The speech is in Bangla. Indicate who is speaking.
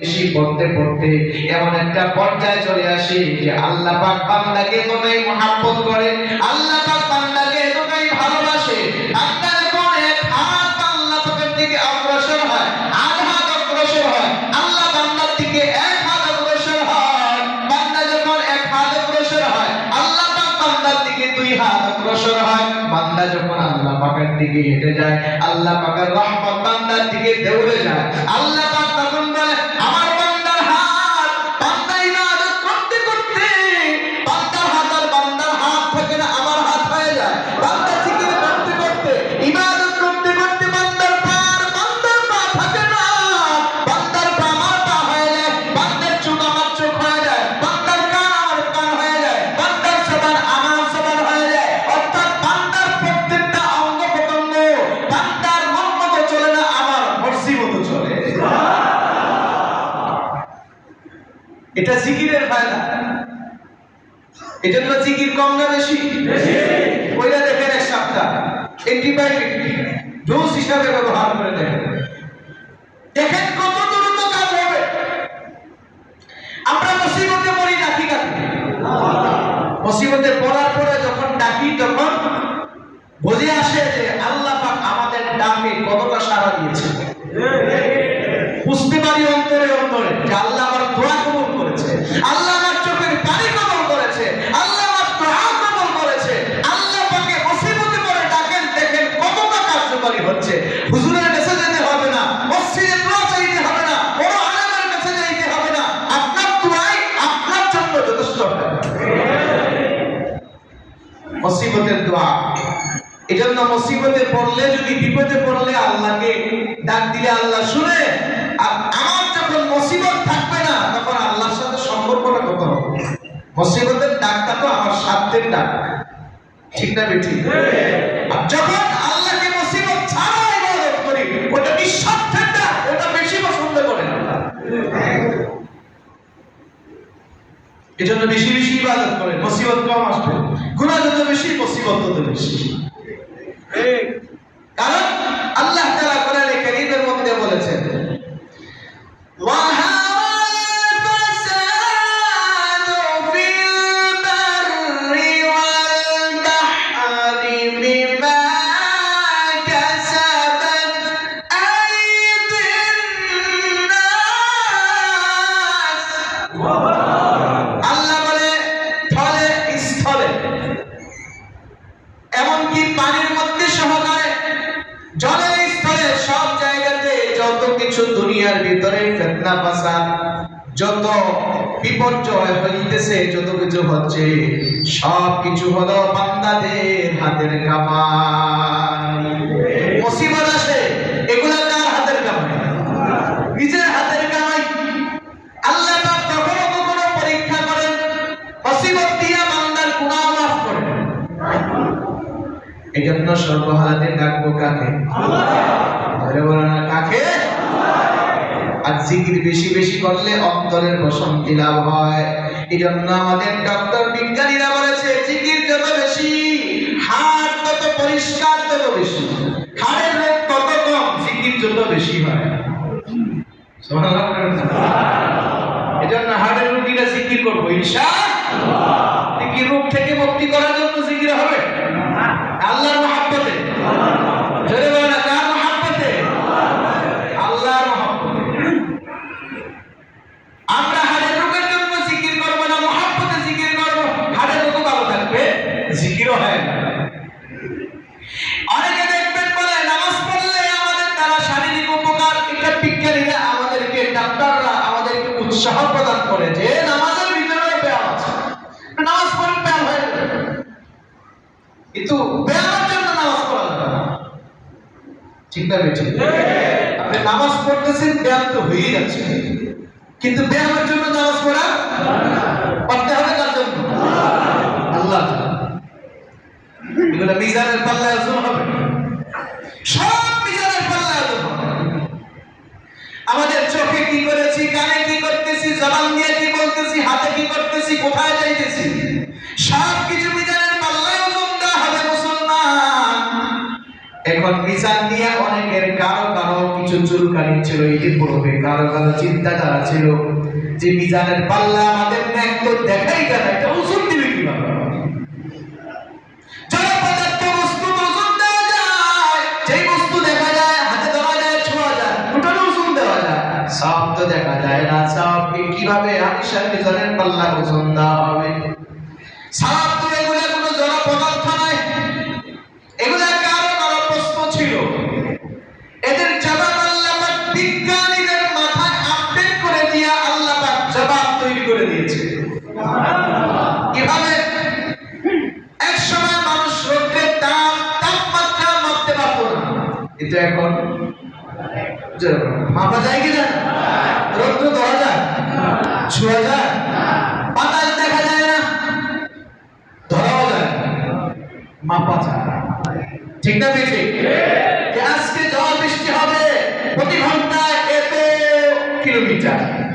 Speaker 1: বেশি পড়তে পড়তে এমন একটা পর্যায়ে চলে আসি যে আল্লাহ পাক বান্দাকে এতটাই মহাব্বত করে, আল্লাহ পাক বান্দাকে এতটাই ভালোবাসে হাত আল্লাহ পাকের দিকে অগ্রসর হয় হাত অগ্রসর হয়, আল্লাহ বান্দার দিকে এক হাত অগ্রসর হয়, বান্দা যখন এক হাত অগ্রসর হয়, আল্লাহ পাক বান্দার দিকে দুই হাত অগ্রসর হয়, বান্দা যখন আল্লাহ পাকের দিকে হেঁটে যায়, আল্লাহ পাকের রহমত বান্দার দিকে দৌড়ে যায়, আল্লাহ পাক এটা জিকিরের ফায়দা। এজন্য জিকির কম না বেশি? ওইটা দেখেন এক সপ্তাহ। অ্যান্টিবায়োটিক ডোজ হিসাবে ব্যবহার করে দেখেন। দেখেন কত দ্রুত কাজ হবে। আমরা মুসিবতে পড়ি ডাকি কাকে মুসিবতে পড়ার পরে যখন ডাকি তখন বুঝে আসে যে আল্লাহ পাক আমাদের ডাকে কতটা সাড়া দিয়েছে মুসিবতের দোয়া। এজন্য মুসিবতে পড়লে যদি বিপদে পড়লে আল্লাহকে ডাক দিলে আল্লাহ শুনে আর আমার যখন মুসিবত থাকবে না তখন আল্লাহর সাথে সম্পর্কটা কত হবে? মুসিবতের ডাকটা তো আমার স্বার্থের ডাক। ঠিক না বেঠি আর যখন আল্লাহকে মুসিবত ছাড়া ইবাদত করি ওটা নিঃস্বার্থের ডাক ওটা বেশি পছন্দ করেন আল্লাহ এজন্য বেশি বেশি ইবাদত করেন মুসিবত কম আসবে। গুনাহ যত বেশি মুসিবত তত বেশি। কারণ আল্লাহ দুনিয়ার ভিতরে ফেতনা ফাসাদ, যত বিপর্যয় হইতেছে, যত কিছু হচ্ছে সব কিছু হলো বান্দাদের হাতের কামাই। মুসিবত কার হাতের কামাই? নিজের হাতের কামাই। আল্লাহ পাক পরীক্ষা করেন, মুসিবত দিয়া বান্দার গুনাহ মাফ করেন। এই জন্য সর্বহালাতে ডাকবো কাকে? ধরে বলো না, কাকে? আর জিকির বেশি বেশি করলে অন্তরের বসন্তি লাভ হয়। এই জন্য আমাদের ডক্টর বিজ্ঞানীরা বলেছে, জিকির যত বেশি, হাড় তত পরিষ্কার, তত বেশি। হাড়ের রোগ তত কম, জিকির যত বেশি হয়? এজন্য হাড়ের রোগীরা জিকির করব কি রোগ থেকে মুক্তি করার জন্য জিকির হবে। আল্লাহর কিন্তু জন্য নামাজ পড়া যাবে না ঠিক না বেঠিক? আপনি নামাজ পড়তেছেন ব্যায়াম তো হয়েই যাচ্ছে। কিন্তু ব্যায়ামের জন্য নামাজ পড়া পড়তে হবে কার জন্য? আল্লাহ এগুলো মিজানের পাল্লায় ওজন হবে। সব মিজানের পাল্লায় ওজন হবে। আমাদের চোখে কি করেছি কানে কি করতেছি জবান দিয়ে কি বলতেছি হাতে কি করতেছি কোথায় যাইতেছি? সব কিছু এখন মিজান নিয়ে অনেকের কারও কারও কিছু চুলকানি ছিল ইতিপূর্বে, কারও কারও চিন্তাধারা ছিল যে মিজানের পাল্লা আমাদের তো দেখাই না, এটা ওজন দিবে কীভাবে? যায় না মিজানের পাল্লা দেওয়া হবে? এটা এখন মাপা যায় কি যায় রৌদ্র ধরা যায় ছোঁয়া যায় বাতাস দেখা যায় না। ধরাও যায়। মাপা যায়। ঠিক না বেশি আজকে ঝড় বৃষ্টি হবে। প্রতি ঘণ্টা এত কিলোমিটার।